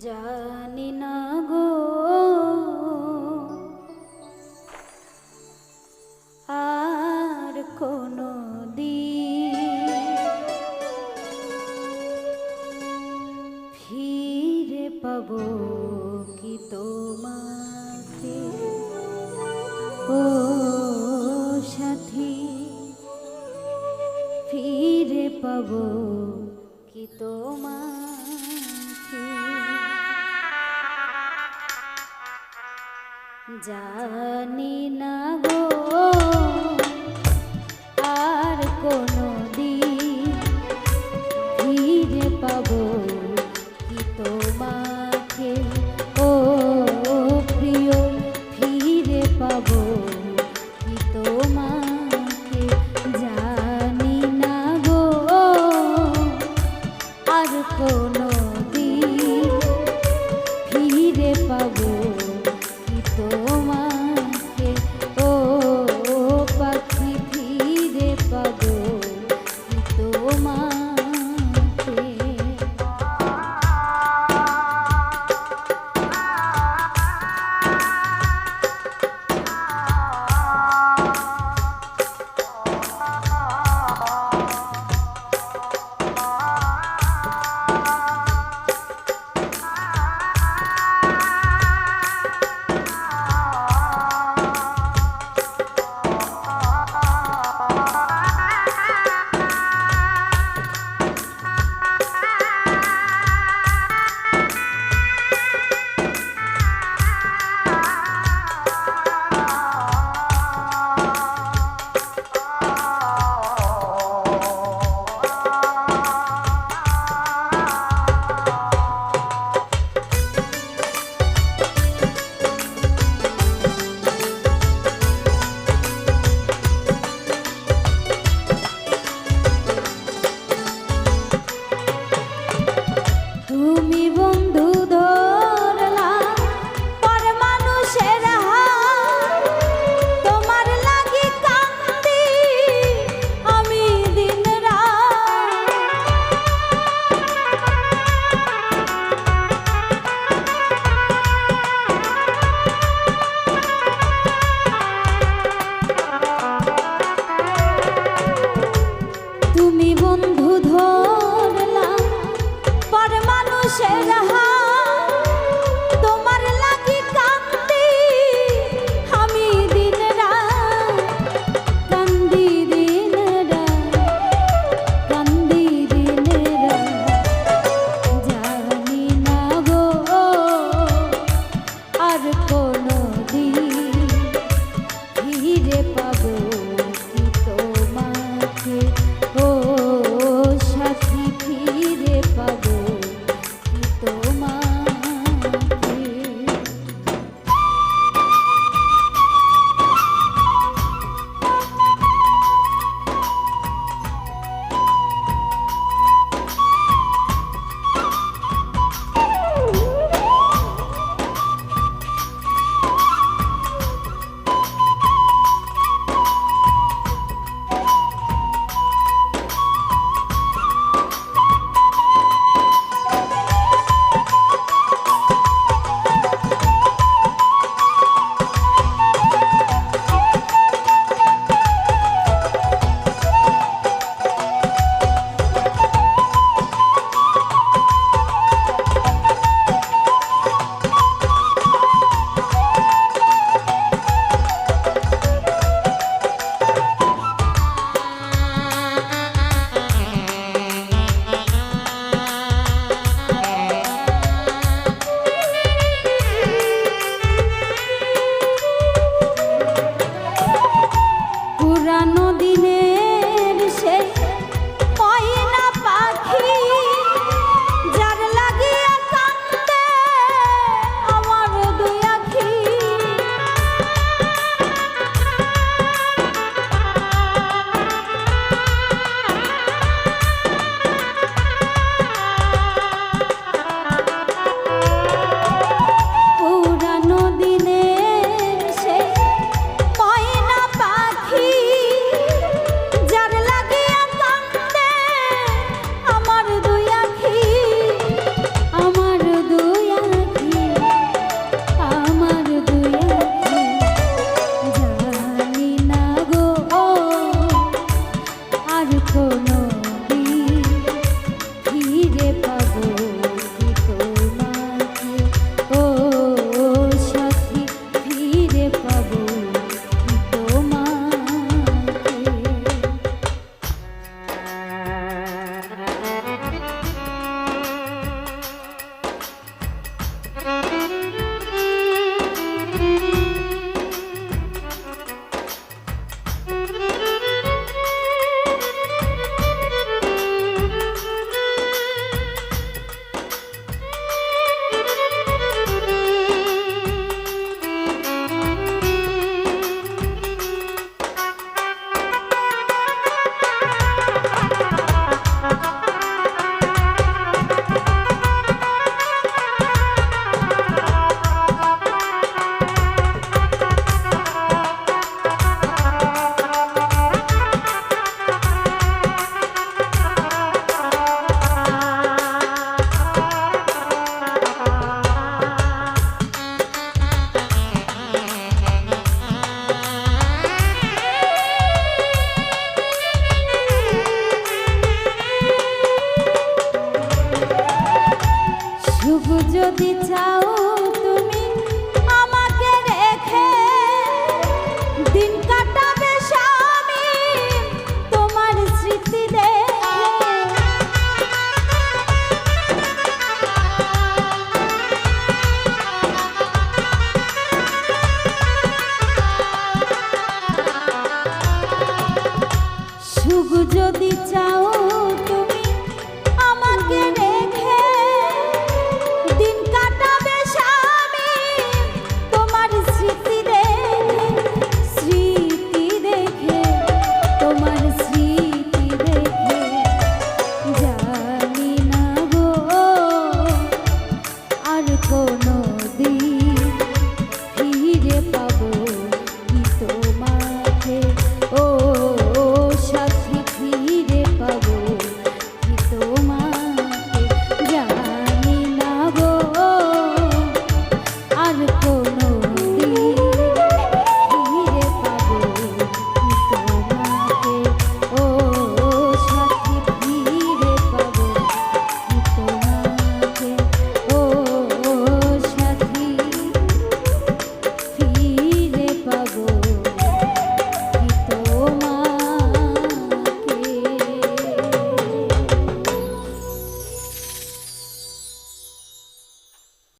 জানি না গো। আর কোনো ফিরে পাব কি তোমাকে? ও সাথী, ফিরে পাবো কি তোমার জানি না গো আর কোনো খুব যদি চাও আর কোনো দিন